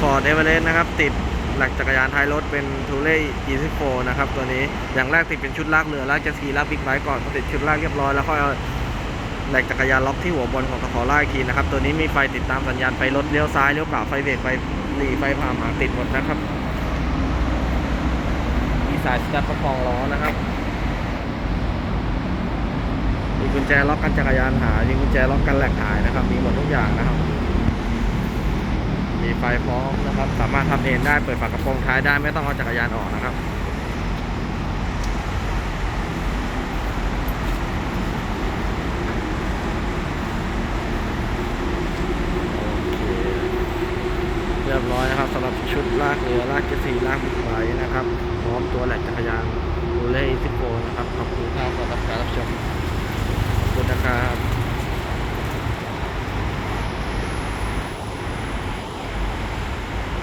ฟอร์ดเอเวอเรสต์นะครับ ติดหลักจักรยานท้ายรถเป็นทูเล่ยีสิโฟนะครับ ตัวนี้อย่างแรกติดเป็นชุดลากเรือลากเจ็ตสกีลากบิ๊กไบค์ก่อนพอติดชุดลากเรียบร้อยแล้วค่อยเอาหลักจักรยานล็อกที่หัวบนของตะขอล่ากทีนะครับ ตัวนี้มีไฟติดตามสัญญาณไฟรถเลี้ยวซ้ายเลี้ยวขวาไฟเบรกไฟหลีไฟผ่าหมาติดหมดนะครับมีสายสตัดประคองล้อนะครับมีกุญแจล็อกกันจักรยานหายมีกุญแจล็อกกันแหลกหายนะครับ มีหมดทุกอย่างนะครับ มีไฟพร้อมนะครับ สามารถทำเองได้ เปิดฝากระโปรงท้ายได้ ไม่ต้องเอาจักรยานออกนะครับเรียบร้อยนะครับสำหรับชุดลากเรือลากเจ็ตสกีลากบิ๊กไบค์นะครับ พร้อมตัวแหลกจักรยานดูเล่ซิโกนะครับข